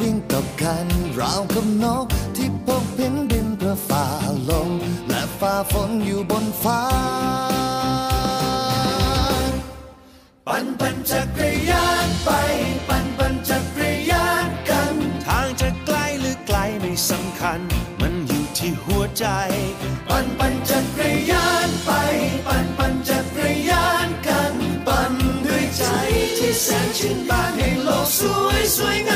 วิ่งตบกันราวกับนกที่พกพินบินเพื่อฝ่าลมและฝ่าฝนอยู่บนฟ้า ปั่นปั่นจักรยานไป ปั่นปั่นจักรยานกัน ทางจะไกลหรือไกลไม่สำคัญ มันอยู่ที่หัวใจ ปั่นปั่นจักรยานไป ปั่นปั่นจักรยานกัน ปั่นด้วยใจที่แสนชื่นบานให้โลกสวยสวยงาม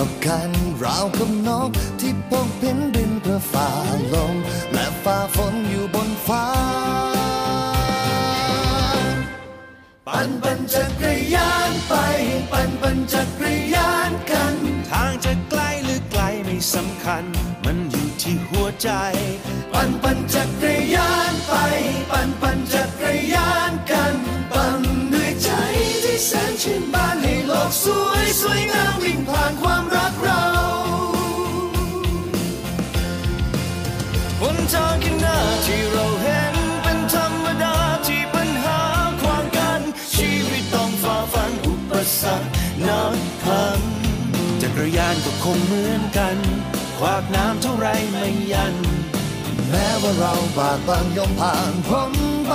วิ่งตบกันราวกับนกที่พกพินบินเพื่อฝ่าลมและฝ่าฝนอยู่บนฟ้า ปั่นปั่นจักรยานไป ปั่นปั่นจักรยานกัน ทางจะไกลหรือไกลไม่สำคัญ มันอยู่ที่หัวใจ ปั่นปั่นจักรยานไป ปั่นปั่นจักรยานกัน ปั่นด้วยใจที่แสนชื่นบานให้โลกสวย รยานก็คงเหมือนกัน ขวากน้ำเท่าไรไม่ยัน แม้ว่าเราบากบังยอมผ่านพ้นไป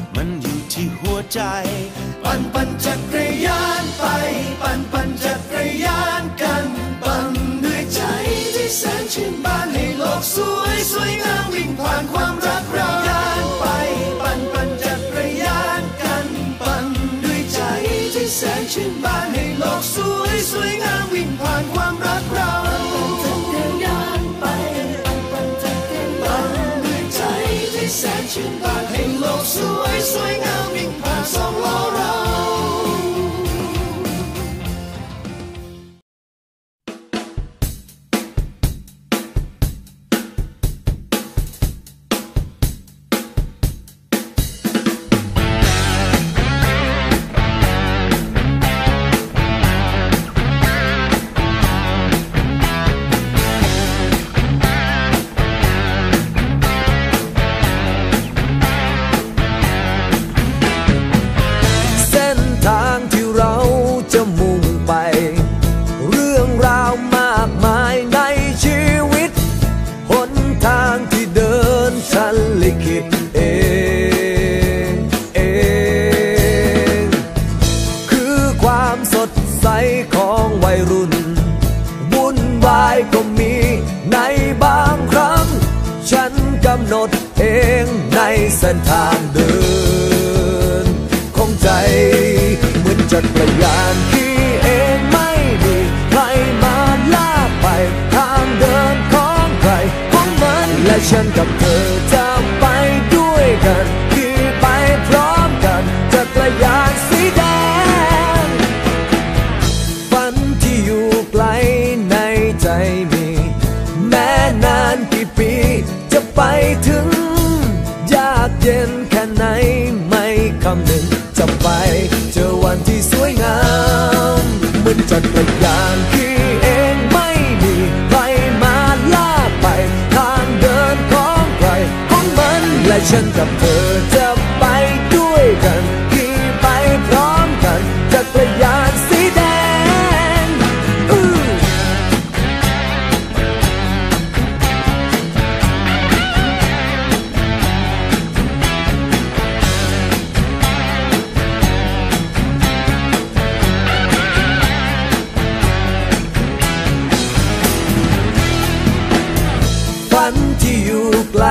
ใจ ปั่นปั่นจักรยานไป ปั่นปั่นจักรยานกัน ปั่นด้วยใจที่แสนชื่นบานให้โลกสวยสวยงามวิ่งผ่านความรักเรายานไป ปั่นปั่นจักรยานกัน ปั่นด้วยใจที่แสนชื่นบานให้โลกสวยสวยงามวิ่งผ่านความรักเราจันไปปั่นจักรยานปั่นด้วยใจที่แสนชื่นบาน ความสดใสของวัยรุ่น วุ่นวายก็มีในบางครั้ง ฉันกำหนดเองในเส้นทางเดิน ของใจ เหมือนจักรยานขี่เองไม่มีใครมาลากไป ทางเดินของใครของมันและฉันกับเธอ ไหนไม่คำหนึ่งจะไปเจอวันที่สวยงามเหมือนจักรยานที่เองไม่มีใครมาลากไป ทางเดินของใครของมันและฉันกับเธอ ไกล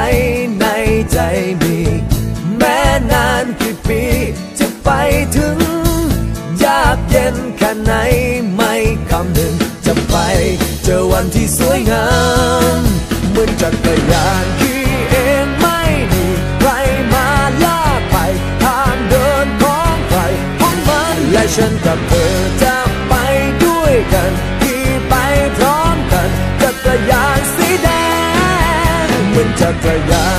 ในใจมี แม้นานกี่ปี จะไปถึง ยากเย็นแค่ไหนไม่คำหนึ่ง จะไปเจอวันที่สวยงามเหมือนจักรยานขี่เองไม่มีใครมาลากไปทางเดินของใครของมันและฉันกับเธอ เ